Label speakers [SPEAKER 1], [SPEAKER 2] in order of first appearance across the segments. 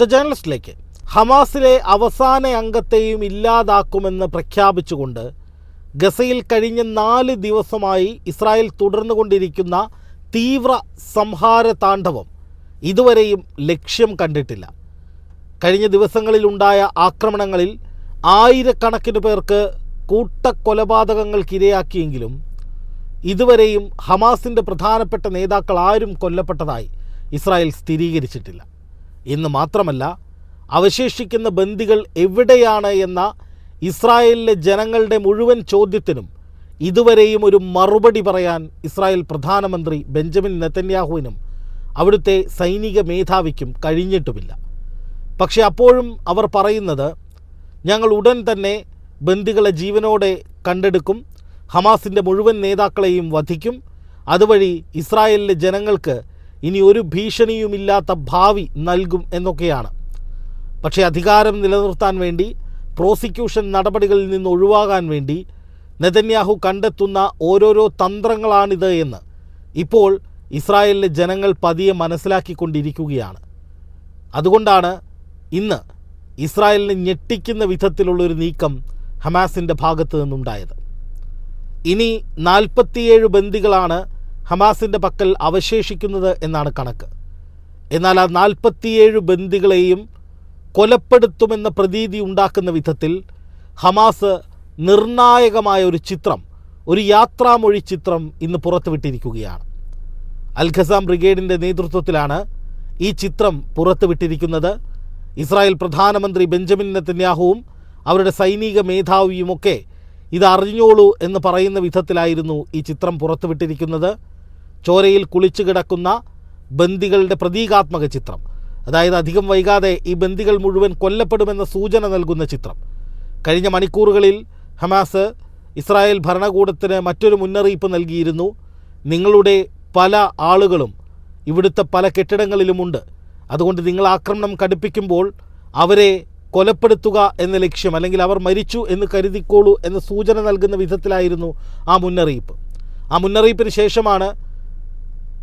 [SPEAKER 1] The ജേർണലിസ്റ്റിലേക്ക് ഹമാസിലെ അവസാന അംഗത്തെയും ഇല്ലാതാക്കുമെന്ന് പ്രഖ്യാപിച്ചുകൊണ്ട് ഗസയിൽ കഴിഞ്ഞ നാല് ദിവസമായി ഇസ്രായേൽ തുടർന്നുകൊണ്ടിരിക്കുന്ന തീവ്ര സംഹാര താണ്ഡവം ഇതുവരെയും ലക്ഷ്യം കണ്ടിട്ടില്ല. കഴിഞ്ഞ ദിവസങ്ങളിലുണ്ടായ ആക്രമണങ്ങളിൽ ആയിരക്കണക്കിന് പേർക്ക് കൂട്ടക്കൊലപാതകങ്ങൾക്കിരയാക്കിയെങ്കിലും ഇതുവരെയും ഹമാസിന്റെ പ്രധാനപ്പെട്ട നേതാക്കൾ ആരും കൊല്ലപ്പെട്ടതായി ഇസ്രായേൽ സ്ഥിരീകരിച്ചിട്ടില്ല. എന്ന് മാത്രമല്ല അവശേഷിക്കുന്ന ബന്ദികൾ എവിടെയാണ് എന്ന ഇസ്രായേലിലെ ജനങ്ങളുടെ മുഴുവൻ ചോദ്യത്തിനും ഇതുവരെയും ഒരു മറുപടി പറയാൻ ഇസ്രായേൽ പ്രധാനമന്ത്രി ബെഞ്ചമിൻ നെതന്യാഹുവിനും അവിടുത്തെ സൈനിക മേധാവിക്കും കഴിഞ്ഞിട്ടുമില്ല. പക്ഷെ അപ്പോഴും അവർ പറയുന്നത് ഞങ്ങൾ ഉടൻ തന്നെ ബന്ദികളെ ജീവനോടെ കണ്ടെടുക്കും ഹമാസിന്റെ മുഴുവൻ നേതാക്കളെയും വധിക്കും അതുവഴി ഇസ്രായേലിലെ ജനങ്ങൾക്ക് ഇനി ഒരു ഭീഷണിയുമില്ലാത്ത ഭാവി നൽകും എന്നൊക്കെയാണ്. പക്ഷേ അധികാരം നിലനിർത്താൻ വേണ്ടി പ്രോസിക്യൂഷൻ നടപടികളിൽ നിന്ന് ഒഴിവാകാൻ വേണ്ടി നെതന്യാഹു കണ്ടെത്തുന്ന ഓരോരോ തന്ത്രങ്ങളാണിത് എന്ന് ഇപ്പോൾ ഇസ്രായേലിലെ ജനങ്ങൾ പതിയെ മനസ്സിലാക്കിക്കൊണ്ടിരിക്കുകയാണ്. അതുകൊണ്ടാണ് ഇന്ന് ഇസ്രായേലിനെ ഞെട്ടിക്കുന്ന വിധത്തിലുള്ളൊരു നീക്കം ഹമാസിന്റെ ഭാഗത്തു നിന്നുണ്ടായത്. ഇനി നാൽപ്പത്തിയേഴ് ബന്ദികളാണ് ഹമാസിന്റെ പക്കൽ അവശേഷിക്കുന്നത് എന്നാണ് കണക്ക്. എന്നാൽ ആ നാൽപ്പത്തിയേഴ് ബന്ദികളെയും കൊലപ്പെടുത്തുമെന്ന പ്രതീതി ഉണ്ടാക്കുന്ന വിധത്തിൽ ഹമാസ് നിർണായകമായ ഒരു ചിത്രം ഒരു യാത്രാമൊഴി ചിത്രം ഇന്ന് പുറത്തുവിട്ടിരിക്കുകയാണ്. അൽ ഖസാം ബ്രിഗേഡിന്റെ നേതൃത്വത്തിലാണ് ഈ ചിത്രം പുറത്തുവിട്ടിരിക്കുന്നത്. ഇസ്രായേൽ പ്രധാനമന്ത്രി ബെഞ്ചമിൻ നെത്തന്യാഹുവും അവരുടെ സൈനിക മേധാവിയുമൊക്കെ ഇത് അറിഞ്ഞോളൂ എന്ന് പറയുന്ന വിധത്തിലായിരുന്നു ഈ ചിത്രം പുറത്തുവിട്ടിരിക്കുന്നത്. ചോരയിൽ കുളിച്ചു കിടക്കുന്ന ബന്ദികളുടെ പ്രതീകാത്മക ചിത്രം. അതായത് അധികം വൈകാതെ ഈ ബന്ദികൾ മുഴുവൻ കൊല്ലപ്പെടുമെന്ന സൂചന നൽകുന്ന ചിത്രം. കഴിഞ്ഞ മണിക്കൂറുകളിൽ ഹമാസ് ഇസ്രായേൽ ഭരണകൂടത്തിന് മറ്റൊരു മുന്നറിയിപ്പ് നൽകിയിരുന്നു. നിങ്ങളുടെ പല ആളുകളും ഇവിടുത്തെ പല കെട്ടിടങ്ങളിലുമുണ്ട്. അതുകൊണ്ട് നിങ്ങൾ ആക്രമണം കടുപ്പിക്കുമ്പോൾ അവരെ കൊലപ്പെടുത്തുക എന്ന ലക്ഷ്യം അല്ലെങ്കിൽ അവർ മരിച്ചു എന്ന് കരുതിക്കോളൂ എന്ന സൂചന നൽകുന്ന വിധത്തിലായിരുന്നു ആ മുന്നറിയിപ്പ്. ആ മുന്നറിയിപ്പിന് ശേഷമാണ്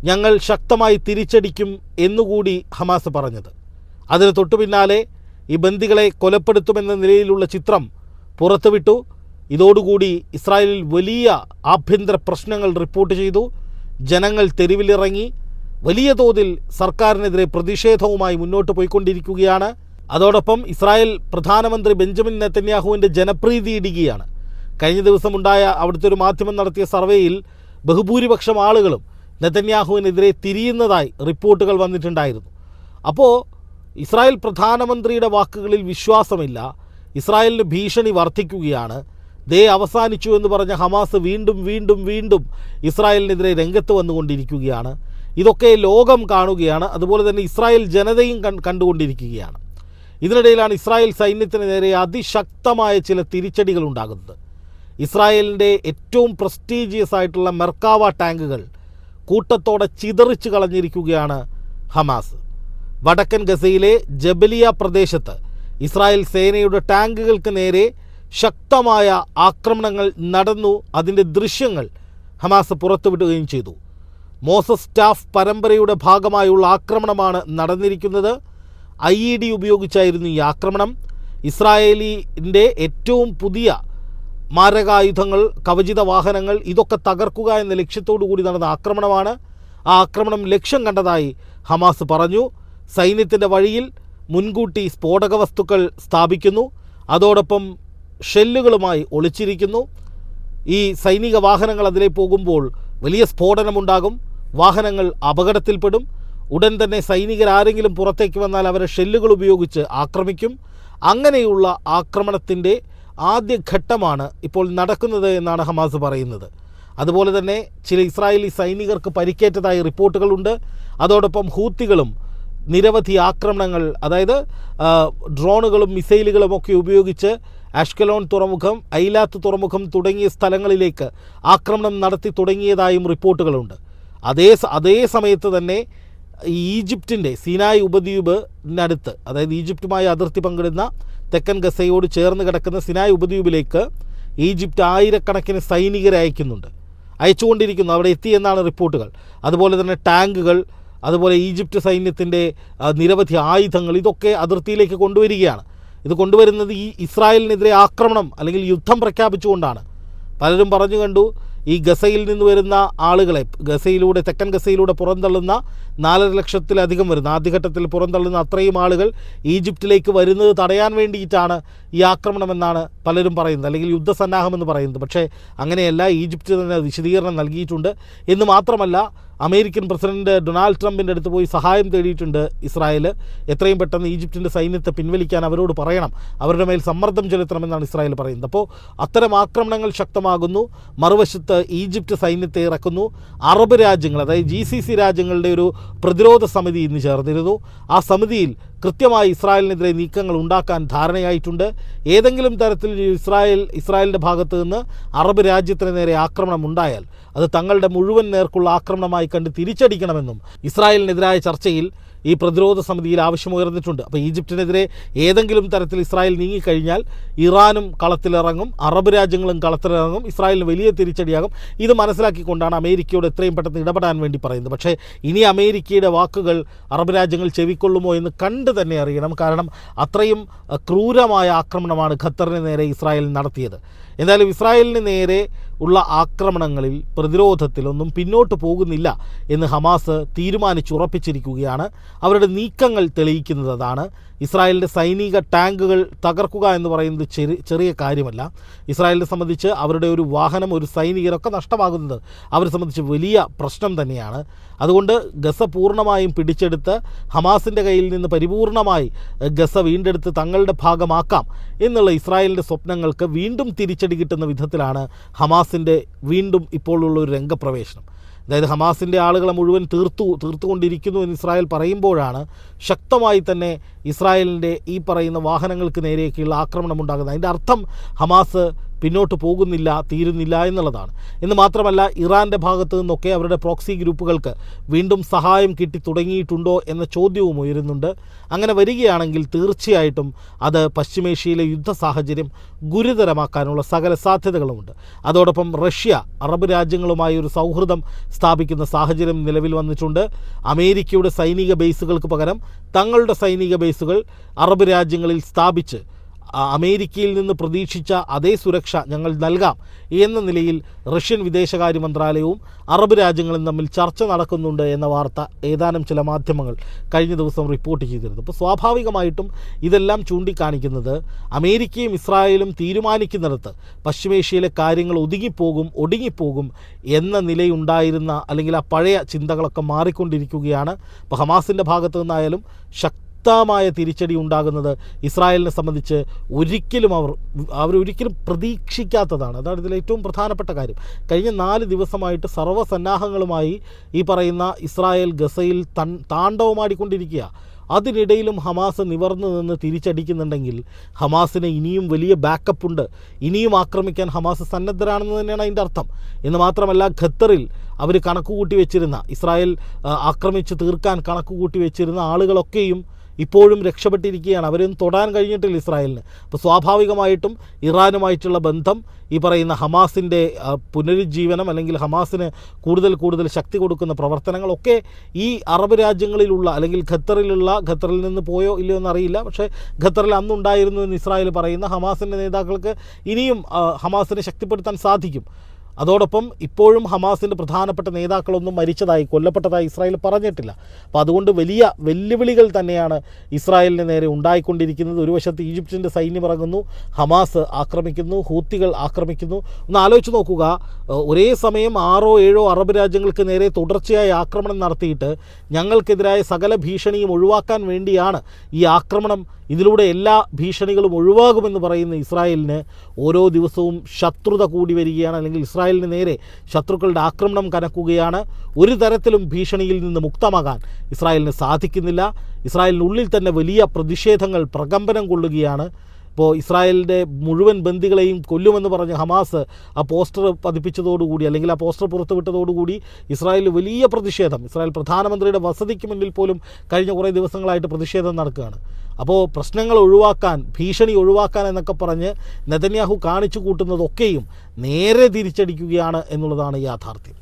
[SPEAKER 1] ഞങ്ങൾ ശക്തമായി തിരിച്ചടിക്കും എന്നുകൂടി ഹമാസ് പറഞ്ഞത്. അതിന് തൊട്ടു പിന്നാലെ ഈ ബന്ദികളെ കൊലപ്പെടുത്തുമെന്ന നിലയിലുള്ള ചിത്രം പുറത്തുവിട്ടു. ഇതോടുകൂടി ഇസ്രായേലിൽ വലിയ ആഭ്യന്തര പ്രശ്നങ്ങൾ റിപ്പോർട്ട് ചെയ്തു. ജനങ്ങൾ തെരുവിലിറങ്ങി. വലിയ തോതിൽ സർക്കാരിനെതിരെ പ്രതിഷേധവുമായി മുന്നോട്ട് പോയിക്കൊണ്ടിരിക്കുകയാണ്. അതോടൊപ്പം ഇസ്രായേൽ പ്രധാനമന്ത്രി ബെഞ്ചമിൻ നെത്തന്യാഹുവിന്റെ ജനപ്രീതി ഇടുകയാണ് കഴിഞ്ഞ ദിവസമുണ്ടായ അവിടുത്തെ ഒരു മാധ്യമം നടത്തിയ സർവേയിൽ ബഹുഭൂരിപക്ഷം ആളുകളും നെതന്യാഹുവിനെതിരെ തിരിയുന്നതായി റിപ്പോർട്ടുകൾ വന്നിട്ടുണ്ടായിരുന്നു. അപ്പോൾ ഇസ്രായേൽ പ്രധാനമന്ത്രിയുടെ വാക്കുകളിൽ വിശ്വാസമില്ല. ഇസ്രായേലിന് ഭീഷണി വർദ്ധിക്കുകയാണ് ദേ അവസാനിച്ചു എന്ന് പറഞ്ഞ ഹമാസ് വീണ്ടും വീണ്ടും വീണ്ടും ഇസ്രായേലിനെതിരെ രംഗത്ത് വന്നുകൊണ്ടിരിക്കുകയാണ്. ഇതൊക്കെ ലോകം കാണുകയാണ്. അതുപോലെ തന്നെ ഇസ്രായേൽ ജനതയും കണ്ടുകൊണ്ടിരിക്കുകയാണ്. ഇതിനിടയിലാണ് ഇസ്രായേൽ സൈന്യത്തിന് നേരെ അതിശക്തമായ ചില തിരിച്ചടികൾ ഉണ്ടാകുന്നത്. ഇസ്രായേലിന്റെ ഏറ്റവും പ്രസ്റ്റീജിയസ് ആയിട്ടുള്ള മെർക്കാവ ടാങ്കുകൾ കൂട്ടത്തോടെ ചിതറിച്ചു കളഞ്ഞിരിക്കുകയാണ് ഹമാസ്. വടക്കൻ ഗസയിലെ ജബലിയ പ്രദേശത്ത് ഇസ്രായേൽ സേനയുടെ ടാങ്കുകൾക്ക് നേരെ ശക്തമായ ആക്രമണങ്ങൾ നടന്നു. അതിന്റെ ദൃശ്യങ്ങൾ ഹമാസ് പുറത്തുവിടുകയും ചെയ്തു. മോസസ് സ്റ്റാഫ് പരമ്പരയുടെ ഭാഗമായുള്ള ആക്രമണമാണ് നടന്നിരിക്കുന്നത്. ഐ ഇ ഡി ഉപയോഗിച്ചായിരുന്നു ഈ ആക്രമണം. ഇസ്രായേലിന്റെ ഏറ്റവും പുതിയ മാരകായുധങ്ങൾ കവചിത വാഹനങ്ങൾ ഇതൊക്കെ തകർക്കുക എന്ന ലക്ഷ്യത്തോടു കൂടി നടന്ന ആക്രമണമാണ്. ആ ആക്രമണം ലക്ഷ്യം കണ്ടതായി ഹമാസ് പറഞ്ഞു. സൈന്യത്തിന്റെ വഴിയിൽ മുൻകൂട്ടി സ്ഫോടക വസ്തുക്കൾ സ്ഥാപിക്കുന്നു. അതോടൊപ്പം ഷെല്ലുകളുമായി ഒളിച്ചിരിക്കുന്നു. ഈ സൈനിക വാഹനങ്ങൾ അതിലെ പോകുമ്പോൾ വലിയ സ്ഫോടനമുണ്ടാകും. വാഹനങ്ങൾ അപകടത്തിൽപ്പെടും. ഉടൻ തന്നെ സൈനികരാരെങ്കിലും പുറത്തേക്ക് വന്നാൽ അവരെ ഷെല്ലുകൾ ഉപയോഗിച്ച് ആക്രമിക്കും. അങ്ങനെയുള്ള ആക്രമണത്തിന്റെ ആദ്യ ഘട്ടമാണ് ഇപ്പോൾ നടക്കുന്നത് എന്നാണ് ഹമാസ് പറയുന്നത്. അതുപോലെ തന്നെ ചില ഇസ്രായേലി സൈനികർക്ക് പരിക്കേറ്റതായി റിപ്പോർട്ടുകളുണ്ട്. അതോടൊപ്പം ഹൂത്തികളും നിരവധി ആക്രമണങ്ങൾ അതായത് ഡ്രോണുകളും മിസൈലുകളും ഒക്കെ ഉപയോഗിച്ച് അഷ്കലോൺ തുറമുഖം ഐലാത്ത് തുറമുഖം തുടങ്ങിയ സ്ഥലങ്ങളിലേക്ക് ആക്രമണം നടത്തി തുടങ്ങിയതായും റിപ്പോർട്ടുകളുണ്ട്. അതേ അതേ സമയത്ത് തന്നെ ഈജിപ്തിന്റെ സിനായ് ഉപദ്വീപിനടുത്ത് അതായത് ഈജിപ്തുമായി അതിർത്തി പങ്കിടുന്ന തെക്കൻ ഗസയോട് ചേർന്ന് കിടക്കുന്ന സിനായ് ഉപദ്വീപിലേക്ക് ഈജിപ്റ്റ് ആയിരക്കണക്കിന് സൈനികരെ അയക്കുന്നുണ്ട്. അയച്ചുകൊണ്ടിരിക്കുന്നു. അവിടെ എത്തിയെന്നാണ് റിപ്പോർട്ടുകൾ. അതുപോലെ തന്നെ ടാങ്കുകൾ അതുപോലെ ഈജിപ്റ്റ് സൈന്യത്തിന്റെ നിരവധി ആയുധങ്ങൾ ഇതൊക്കെ അതിർത്തിയിലേക്ക് കൊണ്ടുവരികയാണ്. ഇത് കൊണ്ടുവരുന്നത് ഈ ഇസ്രായേലിനെതിരെ ആക്രമണം അല്ലെങ്കിൽ യുദ്ധം പ്രഖ്യാപിച്ചുകൊണ്ടാണ്. പലരും പറഞ്ഞു കണ്ടു ഈ ഗസയിൽ നിന്ന് വരുന്ന ആളുകളെ ഗസയിലൂടെ തെക്കൻ ഗസയിലൂടെ പുറന്തള്ളുന്ന നാലര ലക്ഷത്തിലധികം വരുന്ന ആദ്യഘട്ടത്തിൽ പുറന്തള്ളുന്ന അത്രയും ആളുകൾ ഈജിപ്തിലേക്ക് വരുന്നത് തടയാൻ വേണ്ടിയിട്ടാണ് ഈ ആക്രമണമെന്നാണ് പലരും പറയുന്നത് അല്ലെങ്കിൽ യുദ്ധസന്നാഹമെന്ന് പറയുന്നത്. പക്ഷേ അങ്ങനെയല്ല ഈജിപ്തിൽ തന്നെ വിശദീകരണം നൽകിയിട്ടുണ്ട്. എന്ന് മാത്രമല്ല അമേരിക്കൻ പ്രസിഡന്റ് ഡൊണാൾഡ് ട്രംപിന്റെ അടുത്ത് പോയി സഹായം തേടിയിട്ടുണ്ട് ഇസ്രായേൽ എത്രയും പെട്ടെന്ന് ഈജിപ്തിന്റെ സൈന്യത്തെ പിൻവലിക്കാൻ അവരോട് പറയണം. അവരുടെ മേൽ സമ്മർദ്ദം ചെലുത്തണമെന്നാണ് ഇസ്രായേൽ പറയുന്നത്. അപ്പോൾ അത്തരം ആക്രമണങ്ങൾ ശക്തമാകുന്നു. മറുവശത്ത് ഈജിപ്റ്റ് സൈന്യത്തെ ഇറക്കുന്നു. അറബ് രാജ്യങ്ങൾ അതായത് ജി രാജ്യങ്ങളുടെ ഒരു പ്രതിരോധ സമിതി ഇന്ന് ചേർന്നിരുന്നു. ആ സമിതിയിൽ കൃത്യമായി ഇസ്രായേലിനെതിരെ നീക്കങ്ങൾ ഉണ്ടാക്കാൻ ധാരണയായിട്ടുണ്ട്. ഏതെങ്കിലും തരത്തിൽ ഇസ്രായേൽ ഇസ്രായേലിന്റെ ഭാഗത്ത് നിന്ന് അറബ് രാജ്യത്തിന് നേരെ ആക്രമണം ഉണ്ടായാൽ അത് തങ്ങളുടെ മുഴുവൻ നേർക്കുള്ള ആക്രമണമായി കണ്ട് തിരിച്ചടിക്കണമെന്നും ഇസ്രായേലിനെതിരായ ചർച്ചയിൽ ഈ പ്രതിരോധ സമിതിയിൽ ആവശ്യമുയർന്നിട്ടുണ്ട്. അപ്പോൾ ഈജിപ്തിനെതിരെ ഏതെങ്കിലും തരത്തിൽ ഇസ്രായേൽ നീങ്ങിക്കഴിഞ്ഞാൽ ഇറാനും കളത്തിലിറങ്ങും അറബ് രാജ്യങ്ങളും കളത്തിലിറങ്ങും ഇസ്രായേലിന് വലിയ തിരിച്ചടിയാകും. ഇത് മനസ്സിലാക്കിക്കൊണ്ടാണ് അമേരിക്കയോട് എത്രയും പെട്ടെന്ന് ഇടപെടാൻ വേണ്ടി പറയുന്നത്. പക്ഷേ ഇനി അമേരിക്കയുടെ വാക്കുകൾ അറബ് രാജ്യങ്ങൾ ചെവിക്കൊള്ളുമോ എന്ന് കണ്ട് തന്നെ അറിയണം. കാരണം അത്രയും ക്രൂരമായ ആക്രമണമാണ് ഖത്തറിന് നേരെ ഇസ്രായേൽ നടത്തിയത്. എന്തായാലും ഇസ്രായേലിന് നേരെ ഉള്ള ആക്രമണങ്ങളിൽ പ്രതിരോധത്തിലൊന്നും പിന്നോട്ട് പോകുന്നില്ല എന്ന് ഹമാസ് തീരുമാനിച്ചുറപ്പിച്ചിരിക്കുകയാണ് അവരുടെ നീക്കങ്ങൾ തെളിയിക്കുന്നത് അതാണ്. ഇസ്രായേലിന്റെ സൈനിക ടാങ്കുകൾ തകർക്കുക എന്ന് പറയുന്നത് ചെറിയ ചെറിയ കാര്യമല്ല. ഇസ്രായേലിനെ സംബന്ധിച്ച് അവരുടെ ഒരു വാഹനം ഒരു സൈനികരൊക്കെ നഷ്ടമാകുന്നത് അവരെ സംബന്ധിച്ച് വലിയ പ്രശ്നം തന്നെയാണ്. അതുകൊണ്ട് ഗസ പൂർണമായും പിടിച്ചെടുത്ത് ഹമാസിന്റെ കയ്യിൽ നിന്ന് പരിപൂർണമായി എഹ്, ഗസ വീണ്ടെടുത്ത് തങ്ങളുടെ ഭാഗമാക്കാം എന്നുള്ള ഇസ്രായേലിന്റെ സ്വപ്നങ്ങൾക്ക് വീണ്ടും തിരിച്ചടി കിട്ടുന്ന വിധത്തിലാണ് ഹമാസിന്റെ വീണ്ടും ഇപ്പോഴുള്ള ഒരു രംഗപ്രവേശനം. അതായത് ഹമാസിന്റെ ആളുകളെ മുഴുവൻ തീർത്തു തീർത്തുകൊണ്ടിരിക്കുന്നു എന്ന് ഇസ്രായേൽ പറയുമ്പോഴാണ് ശക്തമായി തന്നെ ഇസ്രായേലിന്റെ ഈ പറയുന്ന വാഹനങ്ങൾക്ക് നേരെയൊക്കെയുള്ള ആക്രമണം ഉണ്ടാകുന്നത്. അതിന്റെ അർത്ഥം ഹമാസ് പിന്നോട്ട് പോകുന്നില്ല തീരുന്നില്ല എന്നുള്ളതാണ്. എന്ന് മാത്രമല്ല ഇറാന്റെ ഭാഗത്തു നിന്നൊക്കെ അവരുടെ പ്രോക്സി ഗ്രൂപ്പുകൾക്ക് വീണ്ടും സഹായം കിട്ടി തുടങ്ങിയിട്ടുണ്ടോ എന്ന ചോദ്യവും ഉയരുന്നുണ്ട്. അങ്ങനെ വരികയാണെങ്കിൽ തീർച്ചയായിട്ടും അത് പശ്ചിമേഷ്യയിലെ യുദ്ധ സാഹചര്യം ഗുരുതരമാക്കാനുള്ള സകല സാധ്യതകളുമുണ്ട്. അതോടൊപ്പം റഷ്യ അറബ് രാജ്യങ്ങളുമായി ഒരു സൗഹൃദം സ്ഥാപിക്കുന്ന സാഹചര്യം നിലവിൽ വന്നിട്ടുണ്ട്. അമേരിക്കയുടെ സൈനിക ബേസുകൾക്ക് പകരം തങ്ങളുടെ സൈനിക ബേസുകൾ അറബ് രാജ്യങ്ങളിൽ സ്ഥാപിച്ച് അമേരിക്കയിൽ നിന്ന് പ്രതീക്ഷിച്ച അതേ സുരക്ഷ ഞങ്ങൾ നൽകാം എന്ന നിലയിൽ റഷ്യൻ വിദേശകാര്യ മന്ത്രാലയവും അറബ് രാജ്യങ്ങളും തമ്മിൽ ചർച്ച നടക്കുന്നുണ്ട് എന്ന വാർത്ത ഏതാനും ചില മാധ്യമങ്ങൾ കഴിഞ്ഞ ദിവസം റിപ്പോർട്ട് ചെയ്തിരുന്നു. അപ്പോൾ സ്വാഭാവികമായിട്ടും ഇതെല്ലാം ചൂണ്ടിക്കാണിക്കുന്നത് അമേരിക്കയും ഇസ്രായേലും തീരുമാനിക്കുന്നിടത്ത് പശ്ചിമേഷ്യയിലെ കാര്യങ്ങൾ ഒതുങ്ങിപ്പോകും ഒടുങ്ങിപ്പോകും എന്ന നിലയുണ്ടായിരുന്ന അല്ലെങ്കിൽ ആ പഴയ ചിന്തകളൊക്കെ മാറിക്കൊണ്ടിരിക്കുകയാണ്. ഇപ്പോൾ ഹമാസിന്റെ ഭാഗത്തു നിന്നായാലും ശക്തി ശക്തമായ തിരിച്ചടി ഉണ്ടാകുന്നത് ഇസ്രായേലിനെ സംബന്ധിച്ച് ഒരിക്കലും അവർ അവരൊരിക്കലും പ്രതീക്ഷിക്കാത്തതാണ്. അതാണ് ഇതിലെ ഏറ്റവും പ്രധാനപ്പെട്ട കാര്യം. കഴിഞ്ഞ നാല് ദിവസമായിട്ട് സർവസന്നാഹങ്ങളുമായി ഈ പറയുന്ന ഇസ്രായേൽ ഗസയിൽ തൻ താണ്ഡവമാടിക്കൊണ്ടിരിക്കുക. അതിനിടയിലും ഹമാസ് നിവർന്നു നിന്ന് തിരിച്ചടിക്കുന്നുണ്ടെങ്കിൽ ഹമാസിന് ഇനിയും വലിയ ബാക്കപ്പ് ഉണ്ട്. ഇനിയും ആക്രമിക്കാൻ ഹമാസ് സന്നദ്ധരാണെന്ന് തന്നെയാണ് അതിന്റെ അർത്ഥം. എന്ന് മാത്രമല്ല ഖത്തറിൽ അവർ കണക്കുകൂട്ടി വെച്ചിരുന്ന ഇസ്രായേൽ ആക്രമിച്ച് തീർക്കാൻ കണക്കുകൂട്ടി വെച്ചിരുന്ന ആളുകളൊക്കെയും ഇപ്പോഴും രക്ഷപ്പെട്ടിരിക്കുകയാണ്. അവരൊന്നും തൊടാൻ കഴിഞ്ഞിട്ടില്ല ഇസ്രായേലിന്. അപ്പോൾ സ്വാഭാവികമായിട്ടും ഇറാനുമായിട്ടുള്ള ബന്ധം ഈ പറയുന്ന ഹമാസിന്റെ പുനരുജ്ജീവനം അല്ലെങ്കിൽ ഹമാസിന് കൂടുതൽ കൂടുതൽ ശക്തി കൊടുക്കുന്ന പ്രവർത്തനങ്ങളൊക്കെ ഈ അറബ് രാജ്യങ്ങളിലുള്ള അല്ലെങ്കിൽ ഖത്തറിലുള്ള ഖത്തറിൽ നിന്ന് പോയോ ഇല്ലയോ എന്നറിയില്ല പക്ഷേ ഖത്തറിൽ അന്നുണ്ടായിരുന്നു എന്ന് ഇസ്രായേൽ പറയുന്ന ഹമാസിന്റെ നേതാക്കൾക്ക് ഇനിയും ഹമാസിനെ ശക്തിപ്പെടുത്താൻ സാധിക്കും. അതോടൊപ്പം ഇപ്പോഴും ഹമാസിന്റെ പ്രധാനപ്പെട്ട നേതാക്കളൊന്നും മരിച്ചതായി കൊല്ലപ്പെട്ടതായി ഇസ്രായേൽ പറഞ്ഞിട്ടില്ല. അപ്പോൾ അതുകൊണ്ട് വലിയ വെല്ലുവിളികൾ തന്നെയാണ് ഇസ്രായേലിന് നേരെ ഉണ്ടായിക്കൊണ്ടിരിക്കുന്നത്. ഒരു വശത്ത് ഈജിപ്തിന്റെ സൈന്യം ഇറങ്ങുന്നു ഹമാസ് ആക്രമിക്കുന്നു ഹൂത്തികൾ ആക്രമിക്കുന്നു. ഒന്ന് ആലോചിച്ച് നോക്കുക ഒരേ സമയം ആറോ ഏഴോ അറബ് രാജ്യങ്ങൾക്ക് നേരെ തുടർച്ചയായി ആക്രമണം നടത്തിയിട്ട് ഞങ്ങൾക്കെതിരായ സകല ഭീഷണിയും ഒഴിവാക്കാൻ വേണ്ടിയാണ് ഈ ആക്രമണം. ഇതിലൂടെ എല്ലാ ഭീഷണികളും ഒഴിവാകുമെന്ന് പറയുന്ന ഇസ്രായേലിന് ഓരോ ദിവസവും ശത്രുത കൂടി വരികയാണ്. അല്ലെങ്കിൽ ഇസ്രായേലിന് നേരെ ശത്രുക്കളുടെ ആക്രമണം കനക്കുകയാണ്. ഒരു തരത്തിലും ഭീഷണിയിൽ നിന്ന് മുക്തമാകാൻ ഇസ്രായേലിന് സാധിക്കുന്നില്ല. ഇസ്രായേലിനുള്ളിൽ തന്നെ വലിയ പ്രതിഷേധങ്ങൾ പ്രകമ്പനം കൊള്ളുകയാണ്. ഇപ്പോൾ ഇസ്രായേലിന്റെ മുഴുവൻ ബന്ദികളെയും കൊല്ലുമെന്ന് പറഞ്ഞ് ഹമാസ് ആ പോസ്റ്റർ പതിപ്പിച്ചതോടുകൂടി അല്ലെങ്കിൽ ആ പോസ്റ്റർ പുറത്തുവിട്ടതോടുകൂടി ഇസ്രായേലിൽ വലിയ പ്രതിഷേധം. ഇസ്രായേൽ പ്രധാനമന്ത്രിയുടെ വസതിക്ക് മുന്നിൽ പോലും കഴിഞ്ഞ കുറേ ദിവസങ്ങളായിട്ട് പ്രതിഷേധം നടക്കുകയാണ്. അപ്പോൾ പ്രശ്നങ്ങൾ ഒഴിവാക്കാൻ ഭീഷണി ഒഴിവാക്കാൻ എന്നൊക്കെ പറഞ്ഞ് നെതന്യാഹു കാണിച്ചു കൂട്ടുന്നതൊക്കെയും നേരെ തിരിച്ചടിക്കുകയാണ് എന്നുള്ളതാണ് യാഥാർത്ഥ്യം.